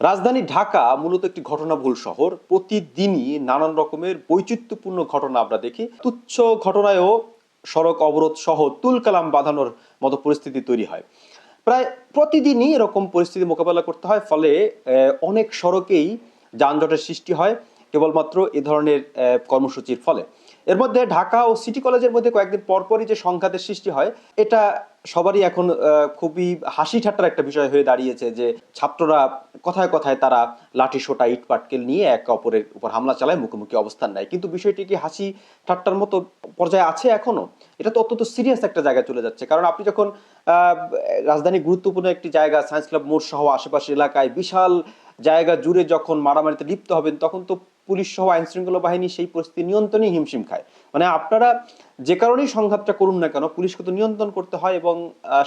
রাজধানী ঢাকা মূলত একটি ঘটনাবহুল শহর। প্রতিদিনই নানান রকমের বৈচিত্র্যপূর্ণ ঘটনা আমরা দেখি। তুচ্ছ ঘটনায়ও সড়ক অবরোধ সহ তুলকালাম বাঁধানোর মতো পরিস্থিতি তৈরি হয়। প্রায় প্রতিদিনই এরকম পরিস্থিতি মোকাবেলা করতে হয়, ফলে অনেক সড়কেই যানজটের সৃষ্টি হয়, কেবলমাত্র এ ধরনের কর্মসূচির ফলে। এর মধ্যে ঢাকা ও সিটি কলেজের মধ্যে কয়েকদিন পরপরই যে সংঘাতের সৃষ্টি হয়, এটা সবারই এখন খুবই হাসি ঠাট্টার একটা বিষয় হয়ে দাঁড়িয়েছে যে ছাত্ররা কথায় কথায় তারা লাঠি সোটা, ইট পাটকেল নিয়ে একে অপরের উপর হামলা চালায় মুখোমুখি অবস্থান নেয়। কিন্তু বিষয়টি কি হাসি ঠাট্টার মতো পর্যায়ে আছে এখনও? এটা তো অত্যন্ত সিরিয়াস একটা জায়গায় চলে যাচ্ছে। কারণ আপনি যখন রাজধানী গুরুত্বপূর্ণ একটি জায়গা, সায়েন্স ক্লাব মোড় সহ আশেপাশের এলাকায় বিশাল জায়গা জুড়ে যখন মারামারিতে লিপ্ত হবেন, তখন তো পুলিশ সহ আইন শৃঙ্খলা বাহিনী সেই পরিস্থিতি নিয়ন্ত্রণেই হিমশিম খায়। মানে আপনারা যে কারণেই সংঘাতটা করুন না কেন, পুলিশকে তো নিয়ন্ত্রণ করতে হয় এবং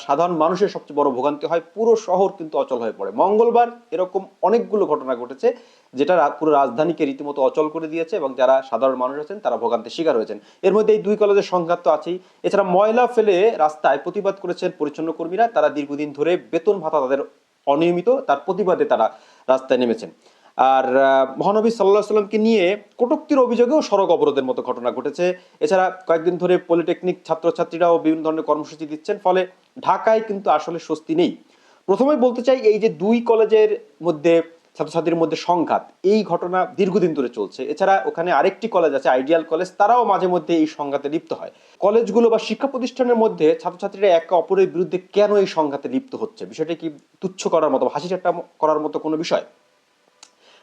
সাধারণ মানুষের সবচেয়ে বড় ভোগান্তি হয়, পুরো শহর কিন্তু অচল হয়ে পড়ে। মঙ্গলবার এরকম অনেকগুলো ঘটনা ঘটেছে, যেটা পুরো রাজধানীকে রীতিমতো অচল করে দিয়েছে এবং যারা সাধারণ মানুষ আছেন তারা ভোগান্তির শিকার হয়েছেন। এর মধ্যে এই দুই কলেজের সংঘাত তো আছেই। এছাড়া ময়লা ফেলে রাস্তায় প্রতিবাদ করেছেন পরিচ্ছন্ন কর্মীরা, তারা দীর্ঘদিন ধরে বেতন ভাতা তাদের অনিয়মিত, তার প্রতিবাদে তারা রাস্তায় নেমেছেন। আর মহানবী সাল্লাহ সাল্লামকে নিয়ে কটুক্তির অভিযোগেও সড়ক অবরোধের মতো ঘটনা ঘটেছে। এছাড়া কয়েকদিন ধরে পলিটেকনিক ছাত্রছাত্রীরাও বিভিন্ন ধরনের কর্মসূচি দিচ্ছেন, ফলে ঢাকায় কিন্তু আসলে স্বস্তি নেই। প্রথমে বলতে চাই, এই যে দুই কলেজের মধ্যে, ছাত্রছাত্রীর মধ্যে সংঘাত, এই ঘটনা দীর্ঘদিন ধরে চলছে। এছাড়া ওখানে আরেকটি কলেজ আছে, আইডিয়াল কলেজ, তারাও মাঝে মধ্যে এই সংঘাতে লিপ্ত হয়। কলেজগুলো বা শিক্ষা প্রতিষ্ঠানের মধ্যে ছাত্রছাত্রীরা একে অপরের বিরুদ্ধে কেন এই সংঘাতে লিপ্ত হচ্ছে? বিষয়টা কি তুচ্ছ করার মতো হাসি ঠাট্টা করার মতো কোনো বিষয়?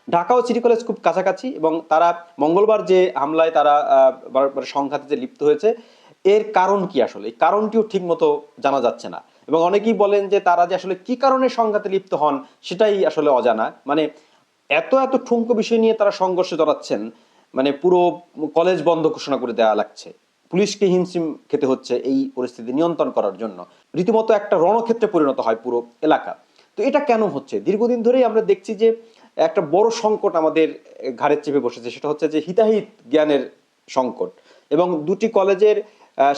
ঢাকা ও সিটি কলেজ খুব কাছাকাছি এবং তারা মঙ্গলবার যে হামলায় তারা সংঘাতে যে লিপ্ত হয়েছে, এর কারণ কি আসলে? কারণটিও ঠিক মতো জানা যাচ্ছে না। এবং অনেকেই বলেন যে তারা যে আসলে কি কারণে সংঘাতে লিপ্ত হন, সেটাই আসলে অজানা। মানে এত এত ঠুনকো বিষয় নিয়ে তারা সংঘর্ষে জড়াচ্ছেন মানে পুরো কলেজ বন্ধ ঘোষণা করে দেওয়া লাগছে। পুলিশকে হিমশিম খেতে হচ্ছে এই পরিস্থিতি নিয়ন্ত্রণ করার জন্য। রীতিমতো একটা রণক্ষেত্রে পরিণত হয় পুরো এলাকা। তো এটা কেন হচ্ছে? দীর্ঘদিন ধরেই আমরা দেখছি যে একটা বড় সংকট আমাদের ঘাড়ে চেপে বসেছে, সেটা হচ্ছে যে হিতাহিত জ্ঞানের সংকট। এবং দুটি কলেজের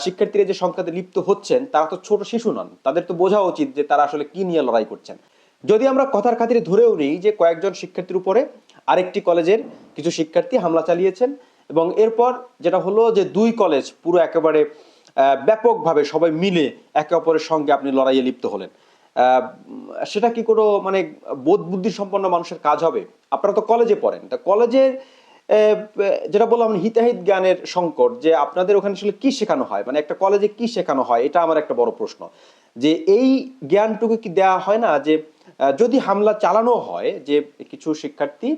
শিক্ষার্থীরা যে সংখ্যাতে লিপ্ত হচ্ছেন, তারা তো ছোট শিশু নন। তাদের তো বোঝা উচিত যে তারা আসলে কি নিয়ে লড়াই করছেন। যদি আমরা কথার খাতিরে ধরেও নিই যে কয়েকজন শিক্ষার্থীর উপরে আরেকটি কলেজের কিছু শিক্ষার্থী হামলা চালিয়েছেন এবং এরপর যেটা হলো যে দুই কলেজ পুরো একেবারে ব্যাপকভাবে সবাই মিলে একে অপরের সঙ্গে আপনি লড়াইয়ে লিপ্ত হলেন। সেটা কি কোনো মানে বোধ বুদ্ধি সম্পন্ন মানুষের কাজ হবে? আপনারা তো কলেজে পড়েন। তা কলেজের যেটা বললাম হিতাহিত জ্ঞানের সংকট, যে আপনাদের ওখানে আসলে কি শেখানো হয়? মানে একটা কলেজে কি শেখানো হয়? এটা আমার একটা বড় প্রশ্ন। যে এই জ্ঞানটুকু কি দেওয়া হয় না? যে যদি হামলা চালানো হয়, যে কিছু শিক্ষার্থী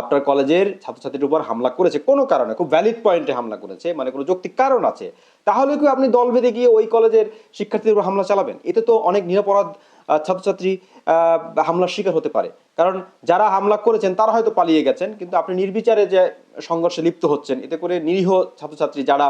আপনার কলেজের ছাত্রছাত্রীর উপর হামলা করেছে, কোনো কারণে, খুব ভ্যালিড পয়েন্টে হামলা করেছে মানে কোনো যৌক্তিক কারণ আছে, তাহলে কি আপনি দল বেঁধে গিয়ে ওই কলেজের শিক্ষার্থীদের উপর হামলা চালাবেন? এতে তো অনেক নিরাপরাধ ছাত্রছাত্রী হামলার শিকার হতে পারে। কারণ যারা হামলা করেছেন, তারা হয়তো পালিয়ে গেছেন, কিন্তু আপনি নির্বিচারে যে সংঘর্ষে লিপ্ত হচ্ছেন, এতে করে নিরীহ ছাত্রছাত্রী যারা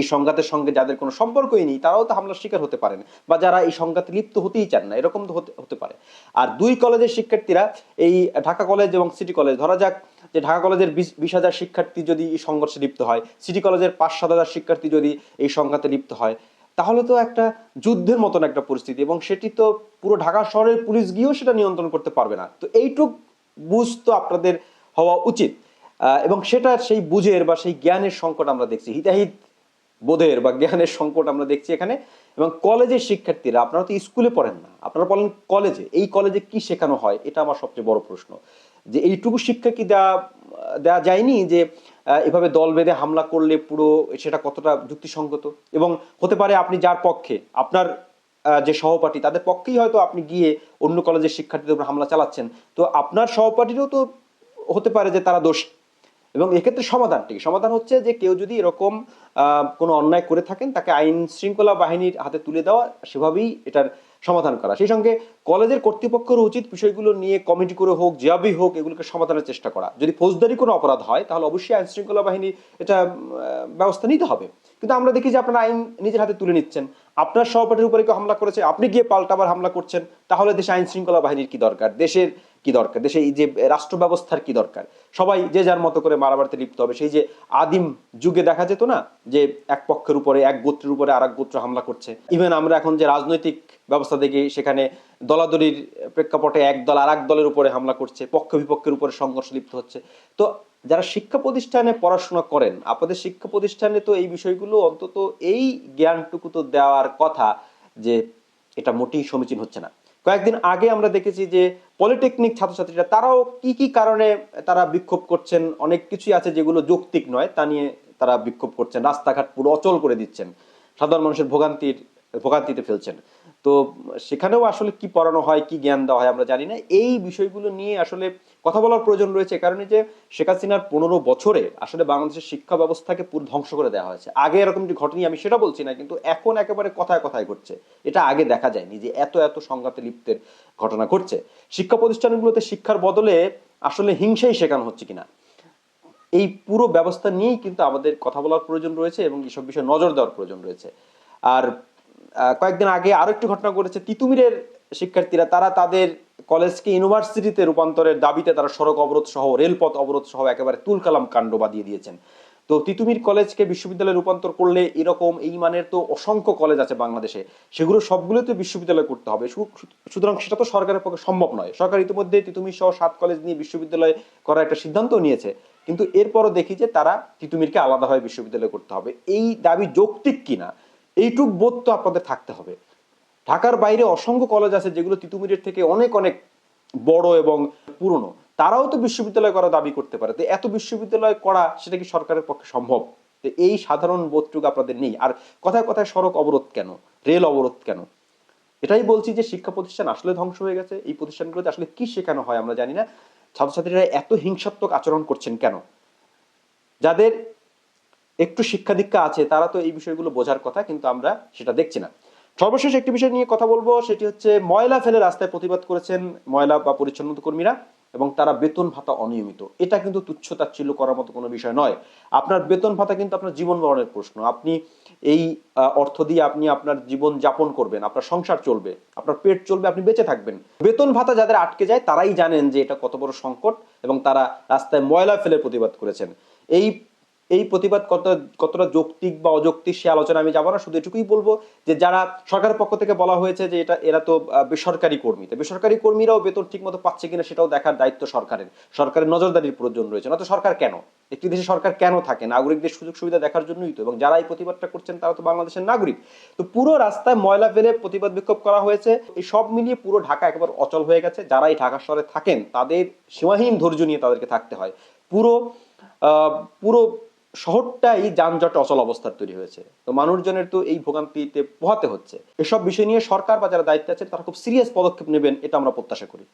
এই সংঘাতের সঙ্গে যাদের কোনো সম্পর্কই নেই, তারাও তো হামলার শিকার হতে পারেন, বা যারা এই সংঘাতে লিপ্ত হতেই চান না, এরকম তো হতে হতে পারে। আর দুই কলেজের শিক্ষার্থীরা এই ঢাকা কলেজ এবং সিটি কলেজ, ধরা যাক যে ঢাকা কলেজের বিশ হাজার শিক্ষার্থী যদি এই সংঘর্ষে লিপ্ত হয়, সিটি কলেজের পাঁচ, সাত হাজার শিক্ষার্থী যদি এই সংঘাতে লিপ্ত হয় তাহলে তো একটা যুদ্ধের মতন একটা পরিস্থিতি এবং সেটি তো পুরো ঢাকা শহরের পুলিশ গিয়েও সেটা নিয়ন্ত্রণ করতে পারবে না। তো এইটুক বুঝ তো আপনাদের হওয়া উচিত। এবং সেটা সেই বুঝের বা সেই জ্ঞানের সংকট আমরা দেখছি, হিতাহিত বোধের বা জ্ঞানের সংকট আমরা দেখছি এখানে। এবং কলেজের শিক্ষার্থীরা, আপনারা তো স্কুলে পড়েন না, আপনারা বলেন কলেজে, এই কলেজে কি শেখানো হয়? এটা আমার সবচেয়ে বড় প্রশ্ন। যে এইটুকু শিক্ষা কি দেওয়া দেওয়া যায়নি যে এভাবে দল বেঁধে হামলা করলে পুরো সেটা কতটা যুক্তিসঙ্গত এবং হতে পারে আপনি যার পক্ষে, আপনার যে সহপাঠী, তাদের পক্ষেই হয়তো আপনি গিয়ে অন্য কলেজের শিক্ষার্থীদের উপর হামলা চালাচ্ছেন তো আপনার সহপাঠীরও তো হতে পারে যে তারা দোষ এবং এক্ষেত্রে সমাধানটি কি? সমাধান হচ্ছে যে কেউ যদি এরকম কোনো অন্যায় করে থাকেন, তাকে আইন শৃঙ্খলা বাহিনীর হাতে তুলে দেওয়া, সেভাবেই এটার সমাধান করা। সেই সঙ্গে কলেজের কর্তৃপক্ষের উচিত বিষয়গুলো নিয়ে কমিটি করে হোক যেভাবেই হোক, এগুলোকে সমাধানের চেষ্টা করা। যদি ফৌজদারি কোনো অপরাধ হয়, তাহলে অবশ্যই আইন শৃঙ্খলা বাহিনী এটা ব্যবস্থা নিতে হবে। কিন্তু আমরা দেখি যে আপনারা আইন নিজের হাতে তুলে নিচ্ছেন। আপনার সহপাঠীর উপরে কেউ হামলা করেছে, আপনি গিয়ে পাল্টাবার হামলা করছেন, তাহলে দেশে আইন শৃঙ্খলা বাহিনীর কি দরকার? দেশের কি দরকার? দেশে এই যে রাষ্ট্র ব্যবস্থার কি দরকার? সবাই যে যার মতো করে মারামারিতে লিপ্ত হবে, সেই যে আদিম যুগে দেখা যেত না যে এক পক্ষের উপরে, এক গোত্রের উপরে আর গোত্র হামলা করছে? ইভেন আমরা এখন যে রাজনৈতিক ব্যবস্থা দেখি, সেখানে দলাদলির প্রেক্ষাপটে এক দল আর এক দলের উপরে হামলা করছে, পক্ষ বিপক্ষের উপরে সংঘর্ষ লিপ্ত হচ্ছে। তো যারা শিক্ষা প্রতিষ্ঠানে পড়াশোনা করেন, আপনাদের শিক্ষা প্রতিষ্ঠানে তো এই বিষয়গুলো অন্তত এই জ্ঞানটুকু তো দেওয়ার কথা যে এটা মোটেই সমীচীন হচ্ছে না। কয়েকদিন আগে আমরা দেখেছি যে পলিটেকনিক ছাত্রছাত্রীরা, তারাও কি কি কারণে তারা বিক্ষোভ করছেন? অনেক কিছুই আছে যেগুলো যৌক্তিক নয়, তা নিয়ে তারা বিক্ষোভ করছেন। রাস্তাঘাট পুরো অচল করে দিচ্ছেন। সাধারণ মানুষের ভোগান্তির, ভোগান্তিতে ফেলছেন। তো সেখানেও আসলে কি পড়ানো হয়, কি জ্ঞান দেওয়া হয় আমরা জানি না। এই বিষয়গুলো নিয়ে আসলে কথা বলার প্রয়োজন রয়েছে কারণে যে শেখ হাসিনার পনেরো বছরে আসলে বাংলাদেশের শিক্ষা ব্যবস্থাকে পুরো ধ্বংস করে দেওয়া হয়েছে। আগে এরকম যে ঘটনি আমি সেটা বলছি না, কিন্তু এখন একেবারে কথায় কথায় ঘটছে। এটা আগে দেখা যায়নি যে এত এত সংঘাতে লিপ্তের ঘটনা ঘটছে। শিক্ষা প্রতিষ্ঠানগুলোতে শিক্ষার বদলে আসলে হিংসাই শেখানো হচ্ছে কিনা? এই পুরো ব্যবস্থা নিয়েই কিন্তু আমাদের কথা বলার প্রয়োজন রয়েছে এবং এসব বিষয়ে নজর দেওয়ার প্রয়োজন রয়েছে। আর কয়েকদিন আগে আরও একটি ঘটনা ঘটেছে। তিতুমিরের শিক্ষার্থীরা, তারা তাদের কলেজকে ইউনিভার্সিটিতে রূপান্তরের দাবিতে তারা সড়ক অবরোধ সহ, রেলপথ অবরোধ সহ একেবারে তুলকালাম কাণ্ড বাদিয়ে দিয়েছেন। তো তিতুমির কলেজকে বিশ্ববিদ্যালয়ে রূপান্তর করলে এরকম এই মানের তো অসংখ্য কলেজ আছে বাংলাদেশে। সেগুলো সবগুলোতে বিশ্ববিদ্যালয় করতে হবে। সুতরাং সেটা তো সরকারের পক্ষে সম্ভব নয়। সরকার ইতিমধ্যে তিতুমির সহ সাত কলেজ নিয়ে বিশ্ববিদ্যালয় করার একটা সিদ্ধান্ত নিয়েছে। কিন্তু এরপরও দেখি যে তারা তিতুমিরকে আলাদাভাবে বিশ্ববিদ্যালয় করতে হবে। এই দাবি যৌক্তিক কিনা, এইটুক বোধ তো আপনাদের থাকতে হবে। ঢাকার বাইরে অসংখ্য কলেজ আছে যেগুলো তিতুমিরের থেকে অনেক অনেক বড় এবং পুরনো। তারাও তো বিশ্ববিদ্যালয় করা দাবি করতে পারে। তো এত বিশ্ববিদ্যালয় করা, সেটা কি সরকারের পক্ষে সম্ভব? এই সাধারণ বোধটুকু আপনাদের নেই। আর কথায় কথায় সড়ক অবরোধ কেন? রেল অবরোধ কেন? এটাই বলছি যে শিক্ষা প্রতিষ্ঠান আসলে ধ্বংস হয়ে গেছে। এই প্রতিষ্ঠানগুলোতে আসলে কি শেখানো হয় আমরা জানি না। ছাত্রছাত্রীরা এত হিংসাত্মক আচরণ করছেন কেন? যাদের একটু শিক্ষা দীক্ষা আছে, তারা তো এই বিষয়গুলো বোঝার কথা, কিন্তু আমরা সেটা দেখছি না। সর্বশেষ একটি বিষয় নিয়ে কথা বলব, সেটি হচ্ছে ময়লা ফেলে রাস্তায় প্রতিবাদ করেছেন ময়লা বা পরিচ্ছন্নতা কর্মীরা এবং তারা বেতন ভাতা অনিয়মিত। এটা কিন্তু তুচ্ছ তাচ্ছিল্য করার মতো কোনো বিষয় নয়। আপনার বেতন ভাতা কিন্তু আপনার জীবন মরণের প্রশ্ন। আপনি এই অর্থ দিয়ে আপনি আপনার জীবন যাপন করবেন, আপনার সংসার চলবে, আপনার পেট চলবে, আপনি বেঁচে থাকবেন। বেতন ভাতা যাদের আটকে যায়, তারাই জানেন যে এটা কত বড় সংকট এবং তারা রাস্তায় ময়লা ফেলে প্রতিবাদ করেছেন। এই এই প্রতিবাদ কত, কতটা যৌক্তিক বা অযৌক্তিক সে আলোচনা আমি যাব না, শুধু এটুকুই বলব যে যারা সরকারের পক্ষ থেকে বলা হয়েছে যে এটা, এরা তো বেসরকারি কর্মী, তো বেসরকারি কর্মীরাও বেতন ঠিক মতো পাচ্ছে কিনা সেটাও দেখার দায়িত্ব সরকারের। সরকারের নজরদারির প্রয়োজন রয়েছে, না তো সরকার কেন? একটি দেশে সরকার কেন থাকে? নাগরিকদের সুযোগ সুবিধা দেখার জন্যই তো, এবং যারা এই প্রতিবাদটা করছেন তারা তো বাংলাদেশের নাগরিক। তো পুরো রাস্তায় ময়লা ফেলে প্রতিবাদ বিক্ষোভ করা হয়েছে, এই সব মিলিয়ে পুরো ঢাকা একেবারে অচল হয়ে গেছে। যারা এই ঢাকা শহরে থাকেন, তাদের সীমাহীন ধৈর্য নিয়ে তাদেরকে থাকতে হয়। পুরো পুরো শহরটাই যানজট অচল অবস্থার তৈরি হয়েছে। তো মানুষজনের তো এই ভোগান্তিতে পোহাতে হচ্ছে। এসব বিষয় নিয়ে সরকার বা যারা দায়িত্বে আছে তারা খুব সিরিয়াস পদক্ষেপ নেবেন, এটা আমরা প্রত্যাশা করি।